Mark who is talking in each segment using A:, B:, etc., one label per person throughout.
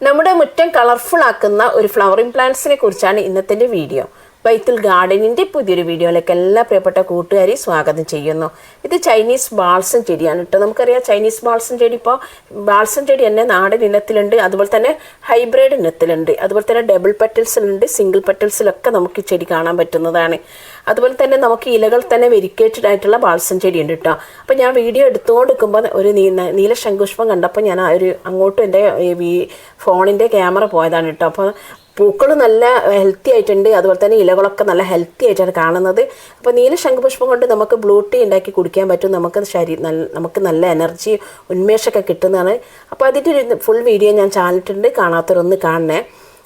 A: നമ്മുടെ മുറ്റം കളർഫുൾ ആക്കുന്ന ഒരു ഫ്ലവറിംഗ് പ്ലാന്റ്സിനെ കുറിച്ചാണ് ഇന്നത്തെ വീഡിയോ ബൈത്തുൽ ഗാർഡനിന്റെ പുതിയൊരു വീഡിയോയിലേക്ക് എല്ലാ പ്രിയപ്പെട്ട കൂട്ടുകാരെയും സ്വാഗതം ചെയ്യുന്നു. ഇത് ചൈനീസ് ബാൾസം ചെടിയാണ് കേട്ടോ. നമുക്കറിയാം ചൈനീസ് ബാൾസം ചെടി ഇപ്പോൾ ബാൾസം ചെടി തന്നെ നാടൻ ഇനത്തിലുണ്ട് അതുപോലെ തന്നെ ഹൈബ്രിഡ് ഇനത്തിലുണ്ട് അതുപോലെ തന്നെ ഡബിൾ പെറ്റൽസിലുണ്ട് സിംഗിൾ പെറ്റൽസിലൊക്കെ നമുക്ക് ചെടി കാണാൻ പറ്റുന്നതാണ്. അതുപോലെ തന്നെ നമുക്ക് ഇലകൾ തന്നെ വെരിക്കേറ്റഡ് ആയിട്ടുള്ള ബാൾസം ചെടി ഉണ്ട് കേട്ടോ. അപ്പോൾ ഞാൻ വീഡിയോ എടുത്തുകൊണ്ടിരിക്കുമ്പോൾ ഒരു നീല ശംഖുഷ്പം കണ്ടപ്പോൾ ഞാൻ ആ ഒരു അങ്ങോട്ടും എന്റെ ഫോണിന്റെ ക്യാമറ പോയതാണ് കേട്ടോ. അപ്പോൾ പൂക്കൾ നല്ല ഹെൽത്തി ആയിട്ടുണ്ട്. അതുപോലെ തന്നെ ഇലകളൊക്കെ നല്ല ഹെൽത്തി ആയിട്ടാണ് കാണുന്നത്. അപ്പോൾ നീല ശംഖുപുഷ്പം കൊണ്ട് നമുക്ക് ബ്ലൂ ടീ ഉണ്ടാക്കി കുടിക്കാൻ പറ്റും. നമുക്ക് ശരീരം നല്ല നമുക്ക് നല്ല എനർജി ഉന്മേഷമൊക്കെ കിട്ടുന്നതാണ്. അപ്പോൾ അതിന്റെ ഒരു ഫുൾ വീഡിയോ ഞാൻ ചാനലിട്ടുണ്ട് കാണാത്തവരൊന്ന് കാണണേ.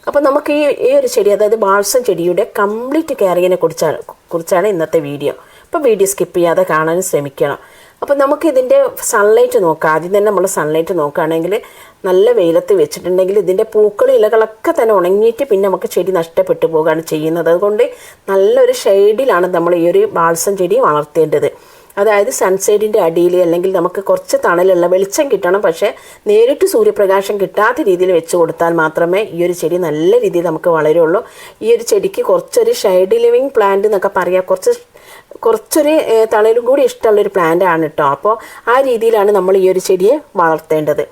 A: അപ്പോൾ നമുക്ക് ഈ ഈ ഒരു ചെടി അതായത് ബാൾസം ചെടിയുടെ കംപ്ലീറ്റ് കെയറിങ്ങിനെ കുറിച്ചാണ് കുറിച്ചാണ് ഇന്നത്തെ വീഡിയോ അപ്പോൾ വീഡിയോ സ്കിപ്പ് ചെയ്യാതെ കാണാനും ശ്രമിക്കണം. അപ്പോൾ നമുക്ക് ഇതിന്റെ സൺലൈറ്റ് നോക്കാം. ആദ്യം തന്നെ നമ്മൾ സൺലൈറ്റ് നോക്കുകയാണെങ്കിൽ നല്ല വെയിലത്ത് വെച്ചിട്ടുണ്ടെങ്കിൽ ഇതിന്റെ പൂക്കൾ ഇലകളൊക്കെ തന്നെ ഉണങ്ങിയിട്ട് പിന്നെ നമുക്ക് ചെടി നഷ്ടപ്പെട്ടു പോകുകയാണ് ചെയ്യുന്നത്. അതുകൊണ്ട് നല്ലൊരു ഷെയ്ഡിലാണ് നമ്മൾ ഈ ഒരു ബാൾസം ചെടി വളർത്തേണ്ടത്. അതായത് സൺസൈഡിന്റെ അടിയിൽ അല്ലെങ്കിൽ നമുക്ക് കുറച്ച് തണലുള്ള വെളിച്ചം കിട്ടണം. പക്ഷേ നേരിട്ട് സൂര്യപ്രകാശം കിട്ടാത്ത രീതിയിൽ വെച്ച് കൊടുത്താൽ മാത്രമേ ഈ ഒരു ചെടി നല്ല രീതിയിൽ നമുക്ക് വളരുള്ളൂ. ഈ ഒരു ചെടിക്ക് കുറച്ചൊരു ഷെയ്ഡ് ലിവിങ് പ്ലാന്റ് എന്നൊക്കെ പറയാം. കുറച്ച് കുറച്ചൊരു തണലും കൂടി ഇഷ്ടമുള്ളൊരു പ്ലാന്റ് ആണ് കേട്ടോ അപ്പോൾ ആ രീതിയിലാണ് നമ്മൾ ഈ ഒരു ചെടിയെ വളർത്തേണ്ടത്.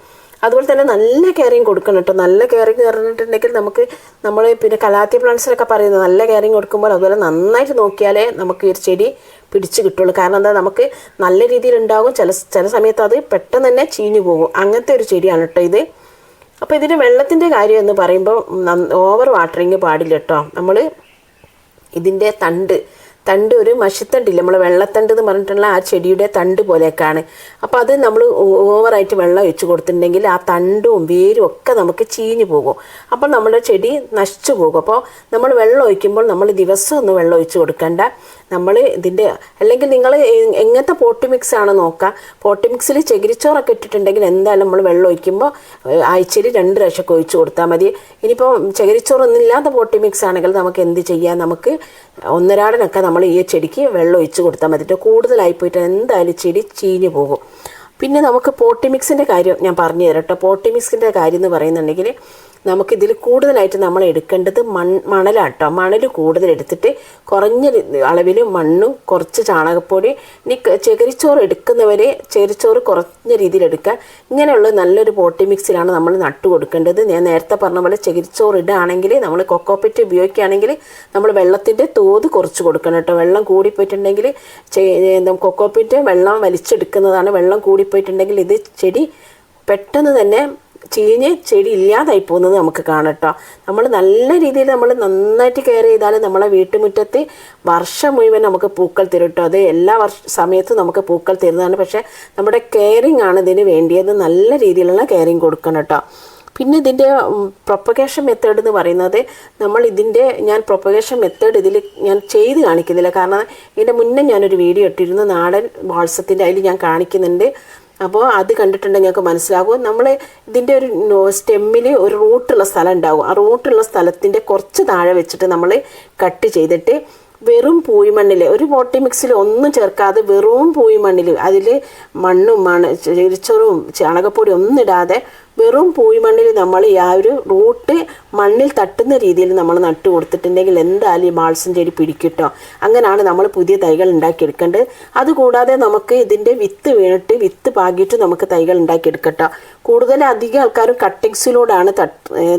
A: അതുപോലെ തന്നെ നല്ല കെയറിങ് കൊടുക്കണം കേട്ടോ നല്ല കെയറിങ് പറഞ്ഞിട്ടുണ്ടെങ്കിൽ നമുക്ക് നമ്മൾ പിന്നെ കലാത്തി പ്ലാന്റ്സിലൊക്കെ പറയുന്നത് നല്ല കെയറിങ് കൊടുക്കുമ്പോൾ അതുപോലെ നന്നായിട്ട് നോക്കിയാലേ നമുക്ക് ഈ ഒരു ചെടി പിടിച്ച് കിട്ടുള്ളൂ. കാരണം എന്താ? നമുക്ക് നല്ല രീതിയിൽ ഉണ്ടാകും. ചില ചില സമയത്ത് അത് പെട്ടെന്ന് തന്നെ ചീഞ്ഞു പോകും. അങ്ങനത്തെ ഒരു ചെടിയാണ് കേട്ടോ ഇത്. അപ്പോൾ ഇതിന് വെള്ളത്തിന്റെ കാര്യം എന്ന് പറയുമ്പോൾ ഓവർ വാട്ടറിങ് പാടില്ല കേട്ടോ നമ്മൾ ഇതിന്റെ തണ്ട് തണ്ട് ഒരു മഷിത്തണ്ടില്ല? നമ്മൾ വെള്ളത്തണ്ട് എന്ന് പറഞ്ഞിട്ടുള്ള ആ ചെടിയുടെ തണ്ട് പോലെയൊക്കെയാണ്. അപ്പോൾ അത് നമ്മൾ ഓവറായിട്ട് വെള്ളം ഒഴിച്ച് കൊടുത്തിട്ടുണ്ടെങ്കിൽ ആ തണ്ടും വേരും ഒക്കെ നമുക്ക് ചീഞ്ഞു പോകും. അപ്പോൾ നമ്മുടെ ചെടി നശിച്ചു പോകും. അപ്പോൾ നമ്മൾ വെള്ളം ഒഴിക്കുമ്പോൾ നമ്മൾ ദിവസം ഒന്ന് വെള്ളം ഒഴിച്ച് കൊടുക്കണ്ട. നമ്മൾ ഇതിന്റെ അല്ലെങ്കിൽ നിങ്ങൾ എങ്ങനത്തെ പോട്ടി മിക്സ് ആണ് നോക്കുക പോട്ടി മിക്സിൽ ചകിരിച്ചോറൊക്കെ ഇട്ടിട്ടുണ്ടെങ്കിൽ എന്തായാലും നമ്മൾ വെള്ളം ഒഴിക്കുമ്പോൾ ആഴ്ചയിൽ രണ്ട് പ്രാവശ്യമൊക്കെ ഒഴിച്ചു കൊടുത്താൽ മതി. ഇനിയിപ്പോൾ ചകിരിച്ചോറൊന്നും ഇല്ലാത്ത പോട്ടി മിക്സ് ആണെങ്കിൽ നമുക്ക് എന്ത് ചെയ്യാം? നമുക്ക് ഒന്നരാടനൊക്കെ നമ്മൾ ഈ ചെടിക്ക് വെള്ളം ഒഴിച്ച് കൊടുത്താൽ മതി. കൂടുതലായി പോയിട്ട് എന്തായാലും ചെടി ചീഞ്ഞു പോകും. പിന്നെ നമുക്ക് പോട്ടി മിക്സിന്റെ കാര്യം ഞാൻ പറഞ്ഞു തരാം കേട്ടോ പോട്ടി മിക്സിന്റെ കാര്യം എന്ന് പറയുന്നുണ്ടെങ്കിൽ നമുക്കിതിൽ കൂടുതലായിട്ട് നമ്മൾ എടുക്കേണ്ടത് മൺ മണലാണ് കേട്ടോ മണൽ കൂടുതൽ എടുത്തിട്ട് കുറഞ്ഞ അളവിൽ മണ്ണും കുറച്ച് ചാണകപ്പൊടി ഇനി ചകിരിച്ചോറ് എടുക്കുന്നവർ ചകിരിച്ചോറ് കുറഞ്ഞ രീതിയിൽ എടുക്കുക ഇങ്ങനെയുള്ള നല്ലൊരു പോട്ടി മിക്സിലാണ് നമ്മൾ നട്ടു കൊടുക്കേണ്ടത്. ഞാൻ നേരത്തെ പറഞ്ഞ പോലെ ചകിരിച്ചോറ് ഇടുകയാണെങ്കിൽ നമ്മൾ കൊക്കോപ്പറ്റ് ഉപയോഗിക്കുകയാണെങ്കിൽ നമ്മൾ വെള്ളത്തിന്റെ തോത് കുറച്ച് കൊടുക്കണം കേട്ടോ. വെള്ളം കൂടിപ്പോയിട്ടുണ്ടെങ്കിൽ കൊക്കോപ്പറ്റ് വെള്ളം വലിച്ചെടുക്കുന്നതാണ്. വെള്ളം കൂടിപ്പോയിട്ടുണ്ടെങ്കിൽ ഇത് ചെടി പെട്ടെന്ന് തന്നെ ചീഞ്ഞ് ചെടി ഇല്ലാതായി പോകുന്നത് നമുക്ക് കാണട്ടോ നമ്മൾ നല്ല രീതിയിൽ നമ്മൾ നന്നായിട്ട് കെയർ ചെയ്താൽ നമ്മളെ വീട്ടുമുറ്റത്ത് വർഷം മുഴുവൻ നമുക്ക് പൂക്കൾ തരും കേട്ടോ. അത് എല്ലാ വർഷ സമയത്തും നമുക്ക് പൂക്കൾ തരുന്നതാണ്. പക്ഷേ നമ്മുടെ കെയറിങ് ആണ് ഇതിന് വേണ്ടിയത്. നല്ല രീതിയിലുള്ള കെയറിങ് കൊടുക്കണം കേട്ടോ. പിന്നെ ഇതിന്റെ പ്രൊപ്പഗേഷൻ മെത്തേഡ് എന്ന് പറയുന്നത് നമ്മൾ ഇതിന്റെ ഞാൻ പ്രൊപ്പഗേഷൻ മെത്തേഡ് ഇതിൽ ഞാൻ ചെയ്ത് കാണിക്കുന്നില്ല. കാരണം ഇതിന്റെ മുന്നേ ഞാനൊരു വീഡിയോ ഇട്ടിരുന്നു. നാടൻ വാട്സത്തിന്റെ അതിൽ ഞാൻ കാണിക്കുന്നുണ്ട്. അപ്പോൾ അത് കണ്ടിട്ടുണ്ടെങ്കിൽ ഞങ്ങൾക്ക് മനസ്സിലാകും. നമ്മൾ ഇതിന്റെ ഒരു സ്റ്റെമ്മിൽ ഒരു റൂട്ടുള്ള സ്ഥലം ഉണ്ടാകും. ആ റൂട്ടുള്ള സ്ഥലത്തിന്റെ കുറച്ച് താഴെ വെച്ചിട്ട് നമ്മൾ കട്ട് ചെയ്തിട്ട് വെറും പൂയിമണ്ണിൽ ഒരു പോട്ടി മിക്സിൽ ഒന്നും ചേർക്കാതെ വെറും പൂയിമണ്ണിൽ അതിൽ മണ്ണും മണ്ണ് ചെരിച്ചോറും ചാണകപ്പൊടി ഒന്നും ഇടാതെ വെറും പൂയിമണ്ണിൽ നമ്മൾ ആ ഒരു റൂട്ട് മണ്ണിൽ തട്ടുന്ന രീതിയിൽ നമ്മൾ നട്ടു കൊടുത്തിട്ടുണ്ടെങ്കിൽ എന്തായാലും ഈ മാൾസം ചെടി പിടിക്കിട്ടോ? അങ്ങനെയാണ് നമ്മൾ പുതിയ തൈകൾ ഉണ്ടാക്കിയെടുക്കേണ്ടത്. അതുകൂടാതെ നമുക്ക് ഇതിന്റെ വിത്ത് വീണിട്ട് വിത്ത് പാകിയിട്ട് നമുക്ക് തൈകൾ ഉണ്ടാക്കിയെടുക്കട്ടോ. കൂടുതൽ അധികം ആൾക്കാരും കട്ടിങ്സിലൂടെയാണ്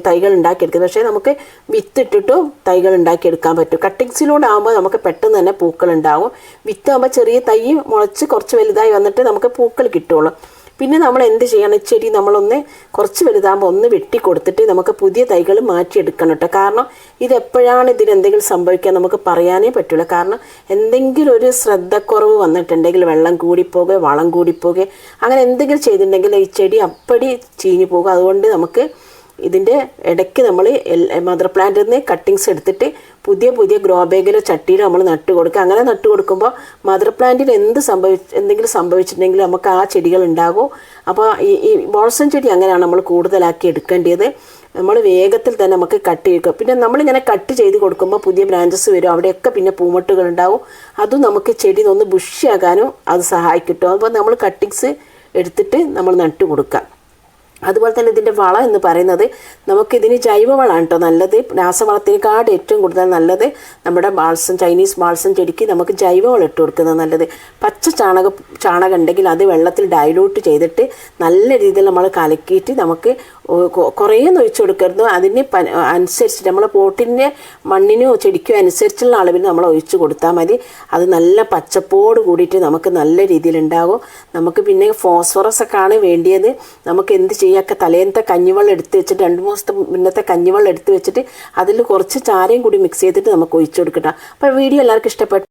A: തൈകൾ ഉണ്ടാക്കിയെടുക്കുന്നത്. പക്ഷേ നമുക്ക് വിത്ത് ഇട്ടിട്ടും തൈകൾ ഉണ്ടാക്കിയെടുക്കാൻ പറ്റും. കട്ടിങ്സിലൂടെ ആകുമ്പോൾ നമുക്ക് പെട്ടെന്ന് തന്നെ പൂക്കൾ ഉണ്ടാകും. വിത്ത് ആകുമ്പോൾ ചെറിയ തൈ മുളച്ച് കുറച്ച് വലുതായി വന്നിട്ട് നമുക്ക് പൂക്കൾ കിട്ടുള്ളൂ പിന്നെ നമ്മൾ എന്ത് ചെയ്യണം ചെടി നമ്മളൊന്ന് കുറച്ച് വലുതാകുമ്പോൾ ഒന്ന് വെട്ടി കൊടുത്തിട്ട് നമുക്ക് പുതിയ തൈകൾ മാറ്റിയെടുക്കണം കേട്ടോ. കാരണം ഇത് എപ്പോഴാണ് ഇതിന് എന്തെങ്കിലും സംഭവിക്കുക നമുക്ക് പറയാനേ പറ്റില്ല കാരണം എന്തെങ്കിലും ഒരു ശ്രദ്ധക്കുറവ് വന്നിട്ടുണ്ടെങ്കിൽ വെള്ളം കൂടിപ്പോകുക വളം കൂടിപ്പോകുക അങ്ങനെ എന്തെങ്കിലും ചെയ്തിട്ടുണ്ടെങ്കിൽ ഈ ചെടി അപ്പടി ചീഞ്ഞു പോകും. അതുകൊണ്ട് നമുക്ക് ഇതിന്റെ ഇടയ്ക്ക് നമ്മൾ മദർ പ്ലാന്റിൽ നിന്ന് കട്ടിങ്സ് എടുത്തിട്ട് പുതിയ പുതിയ ഗ്രോ ബാഗിലോ ചട്ടിയിലോ നമ്മൾ നട്ട് കൊടുക്കുക. അങ്ങനെ നട്ട് കൊടുക്കുമ്പോൾ മദർ പ്ലാന്റിൽ എന്ത് സംഭവിച്ച എന്തെങ്കിലും സംഭവിച്ചിട്ടുണ്ടെങ്കിൽ നമുക്ക് ആ ചെടികൾ ഉണ്ടാകും. അപ്പോൾ ഈ ഈ ബോൾസൺ ചെടി അങ്ങനെയാണ് നമ്മൾ കൂടുതലാക്കി എടുക്കേണ്ടത്. നമ്മൾ വേഗത്തിൽ തന്നെ നമുക്ക് കട്ട് ചെയ്യുക. പിന്നെ നമ്മളിങ്ങനെ കട്ട് ചെയ്ത് കൊടുക്കുമ്പോൾ പുതിയ ബ്രാഞ്ചസ് വരും. അവിടെയൊക്കെ പിന്നെ പൂമൊട്ടുകൾ ഉണ്ടാവും. അതും നമുക്ക് ചെടി ഒന്ന് ബുഷിയാകാനും അത് സഹായിക്കട്ടോ അപ്പോൾ നമ്മൾ കട്ടിങ്സ് എടുത്തിട്ട് നമ്മൾ നട്ട് കൊടുക്കാം അതുപോലെ തന്നെ ഇതിന്റെ വളം എന്ന് പറയുന്നത് നമുക്കിതിന് ജൈവവളമാണ് കേട്ടോ നല്ലത്. രാസവളത്തിനേക്കാട് ഏറ്റവും കൂടുതൽ നല്ലത് നമ്മുടെ ബാൾസം ചൈനീസ് ബാൾസം ചെടിക്ക് നമുക്ക് ജൈവവളം ഇട്ട് കൊടുക്കുന്നത് നല്ലത്. പച്ച ചാണക ചാണകം ഉണ്ടെങ്കിൽ അത് വെള്ളത്തിൽ ഡൈലൂട്ട് ചെയ്തിട്ട് നല്ല രീതിയിൽ നമ്മൾ കലക്കിയിട്ട് നമുക്ക് കുറേ ഒഴിച്ചു കൊടുക്കരുത്. അതിന് അനുസരിച്ച് നമ്മൾ പോട്ടിന്റെ മണ്ണിനോ ചെടിക്കോ അനുസരിച്ചുള്ള അളവിൽ നമ്മൾ ഒഴിച്ചു കൊടുത്താൽ മതി. അത് നല്ല പച്ചപ്പോട് കൂടിയിട്ട് നമുക്ക് നല്ല രീതിയിൽ ഉണ്ടാകും നമുക്ക് പിന്നെ ഫോസ്ഫറസ് ഒക്കെ ആണ് വേണ്ടിയത്. നമുക്ക് എന്ത് ചെയ്യാക്ക തലേന്നത്തെ കഞ്ഞിവെള്ളം എടുത്ത് വെച്ചിട്ട് രണ്ട് മൂന്ന് ദിവസത്തെ മുന്നത്തെ കഞ്ഞിവെള്ളം എടുത്ത് വെച്ചിട്ട് അതിൽ കുറച്ച് ചാരയും കൂടി മിക്സ് ചെയ്തിട്ട് നമുക്ക് ഒഴിച്ചു കൊടുക്കട്ടോ. അപ്പോൾ വീഡിയോ എല്ലാവർക്കും ഇഷ്ടപ്പെട്ടു.